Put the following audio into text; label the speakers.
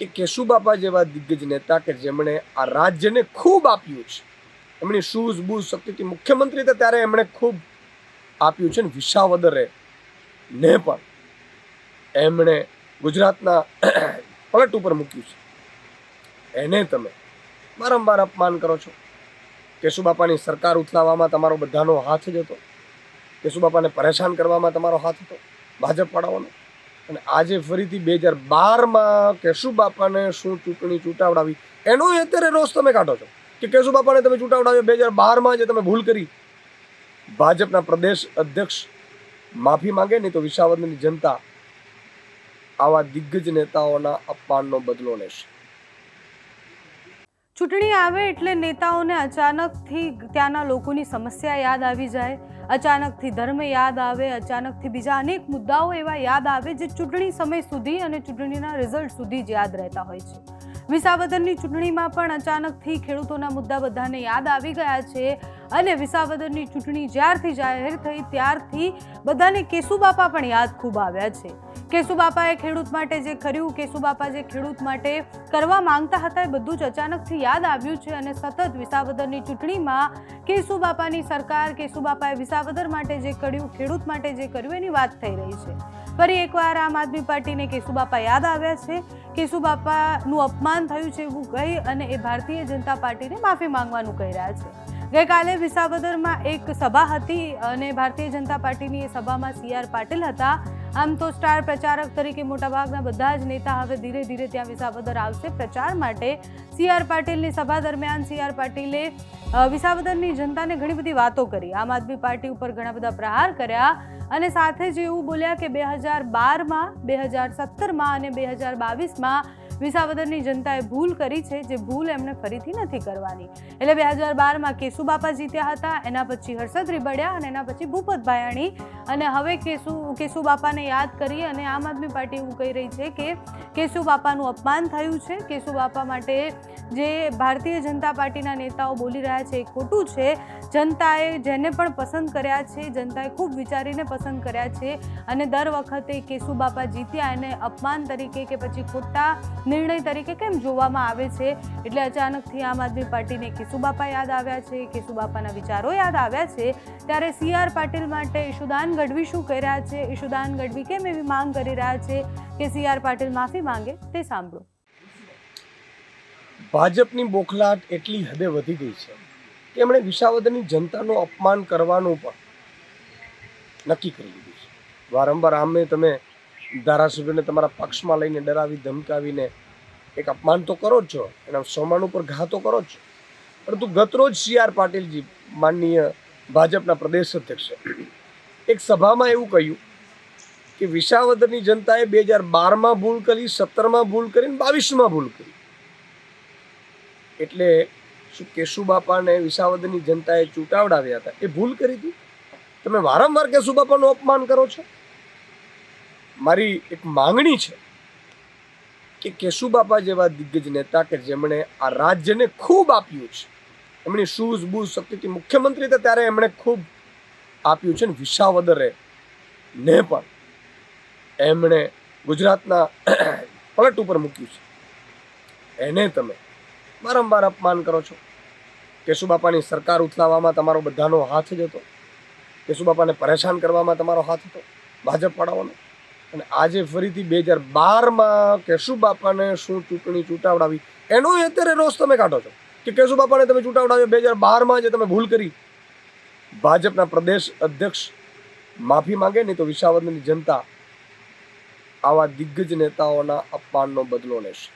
Speaker 1: કે કેશુબાપા જેવા દિગ્ગજ નેતા કે જેમણે આ રાજ્યને ખૂબ આપ્યું છે. એમની શૂઝ, બૂઝ શક્તિથી મુખ્યમંત્રી હતા ત્યારે એમણે ખૂબ આપ્યું છે ને વિસાવદરે ને પણ એમણે ગુજરાતના પલટ ઉપર મૂક્યું છે. એને તમે વારંવાર અપમાન કરો છો. કેશુબાપાની સરકાર ઉથલાવવામાં તમારો બધાનો હાથ જ હતો. કેશુબાપાને પરેશાન કરવામાં તમારો હાથ હતો. ભાજપ વાળાઓનો અને આજે ફરીથી બે હજાર બારમાં કેશુબાપાને શું ચૂંટણી ચૂંટાવડાવી? એનો અત્યારે રોષ તમે કાઢો છો કે કેશુબાપાને તમે ચૂંટાવડાવ્યો બે હજાર બારમાં જે તમે ભૂલ કરી. ભાજપના પ્રદેશ અધ્યક્ષ માફી માંગે, નહીં તો વિસાવદરની જનતા આવા દિગ્ગજ નેતાઓના અપમાનનો બદલો લેશે.
Speaker 2: ચૂંટણી આવે એટલે નેતાઓને અચાનકથી ત્યાંના લોકોની સમસ્યા યાદ આવી જાય, અચાનકથી ધર્મ યાદ આવે, અચાનકથી બીજા અનેક મુદ્દાઓ એવા યાદ આવે જે ચૂંટણી સમય સુધી અને ચૂંટણીના રિઝલ્ટ સુધી જ યાદ રહેતા હોય છે. વિસાવદરની ચૂંટણીમાં પણ અચાનકથી ખેડૂતોના મુદ્દા બધાને યાદ આવી ગયા છે અને વિસાવદરની ચૂંટણી જ્યારથી જાહેર થઈ ત્યારથી બધાને કેશુબાપા પણ યાદ ખૂબ આવ્યા છે. કેશુબાપાએ ખેડૂત માટે જે કર્યું, કેશુબાપા જે ખેડૂત માટે કરવા માંગતા હતા એ બધું જ અચાનકથી યાદ આવ્યું છે અને સતત વિસાવદરની ચૂંટણીમાં કેશુબાપાની સરકાર, કેશુબાપાએ વિસાવદર માટે જે કર્યું, ખેડૂત માટે જે કર્યું એની વાત થઈ રહી છે. ફરી એકવાર આમ આદમી પાર્ટીને કેશુબાપા યાદ આવ્યા છે. કેશુબાપાનું અપમાન થયું છે એવું કહી અને એ ભારતીય જનતા પાર્ટીને માફી માંગવાનું કહી રહ્યા છે. ગઈકાલે વિસાવદરમાં એક સભા હતી અને ભારતીય જનતા પાર્ટીની એ સભામાં સી આર પાટીલ હતા. આમ તો સ્ટાર પ્રચારક તરીકે મોટાભાગના બધા જ નેતા હવે ધીરે ધીરે ત્યાં વિસાવદર આવશે. પ્રચાર માટે સી આર પાટીલની સભા દરમિયાન સી આર પાટીલે વિસાવદરની જનતાને ઘણી બધી વાતો કરી. આમ આદમી પાર્ટી ઉપર ઘણા બધા પ્રહાર કર્યા અને સાથે જ એવું બોલ્યા કે બે હજાર બારમાં, બે હજાર સત્તરમાં અને બે હજાર બાવીસમાં વિસાવદરની જનતાએ ભૂલ કરી છે, જે ભૂલ એમણે ફરીથી નથી કરવાની. એટલે બે હજાર બારમાં કેશુબાપા જીત્યા હતા, એના પછી હર્ષદ રીબડ્યા અને એના પછી ભૂપત ભાયાણી. અને હવે કેશુ કેશુ બાપાને યાદ કરી અને આમ આદમી પાર્ટી એવું કહી રહી છે કે કેશુ બાપાનું અપમાન થયું છે. કેશુ બાપા માટે જે ભારતીય જનતા પાર્ટીના નેતાઓ બોલી રહ્યા છે એ ખોટું છે. જનતાએ જેને પણ પસંદ કર્યા છે, જનતાએ ખૂબ વિચારીને પસંદ કર્યા છે અને દર વખતે કેશુબાપા જીત્યા એને અપમાન તરીકે કે પછી ખોટા નિર્ણય તરીકે કેમ જોવામાં આવે છે? એટલે અચાનકથી આમ આદમી પાર્ટીને કેશુબાપા યાદ આવ્યા છે કેશુબાપાના વિચારો યાદ આવ્યા છે. ત્યારે સી આર પાટીલ માટે ઈશુદાન ગઢવી શું કહી રહ્યા છે? ઈશુદાન ગઢવી કેમ એવી માંગ કરી રહ્યા છે કે સી આર પાટીલ માફી માંગે તે સાંભળો.
Speaker 1: ભાજપની બોખલાટ એટલી હદે વધી ગઈ છે. કે એમણે વિસાવદરની જનતાનું અપમાન કરવાનું પણ નક્કી કરી લીધું છે. વારંવાર આમે તમે ધારાસભ્યોને તમારા પક્ષમાં લઈને ડરાવી, ધમકાવીને એક અપમાન તો કરો જ છો, એના સોમાન ઉપર ઘા તો કરો જ છો. પરંતુ ગતરોજ સી આર પાટીલજી, માનનીય ભાજપના પ્રદેશ અધ્યક્ષે, એક સભામાં એવું કહ્યું કે વિસાવદરની જનતાએ બે હજાર બારમાં ભૂલ કરી, સત્તરમાં ભૂલ કરી બાવીસમાં ભૂલ કરી. એટલે શું કેશુબાપાને વિસાવદરની જનતાએ ચૂંટાવડાવ્યા હતા? એ ભૂલ કરી હતી? તમે વારંવાર કેશુબાપાનું અપમાન કરો છો? મારી એક માંગણી છે કે કેશુબાપા જેવા દિગ્ગજ નેતા કે જેમણે આ રાજ્યને ખૂબ આપ્યું છે, એમની શૂઝ, બૂઝ શક્તિથી મુખ્યમંત્રી હતા ત્યારે એમણે ખૂબ આપ્યું છે ને વિસાવદરે ને પણ એમણે ગુજરાતના પલટ ઉપર મૂક્યું છે. એને તમે વારંવાર અપમાન કરો છો? કેશુબાપાની સરકાર ઉથલાવવામાં તમારો બધાનો હાથ જ હતો. કેશુબાપાને પરેશાન કરવામાં તમારો હાથ હતો ભાજપ વાળાઓનો અને આજે ફરીથી બે હજાર બારમાં કેશુબાપાને શું ચૂંટણી ચૂંટાવડાવી? એનો અત્યારે રોષ તમે કાઢો છો કે કેશુબાપાને તમે ચૂંટાવડાવ્યો બે હજાર બારમાં જે તમે ભૂલ કરી? ભાજપના પ્રદેશ અધ્યક્ષ માફી માંગે નહીં તો વિસાવદરની જનતા આવા દિગ્ગજ નેતાઓના અપમાનનો બદલો લેશે.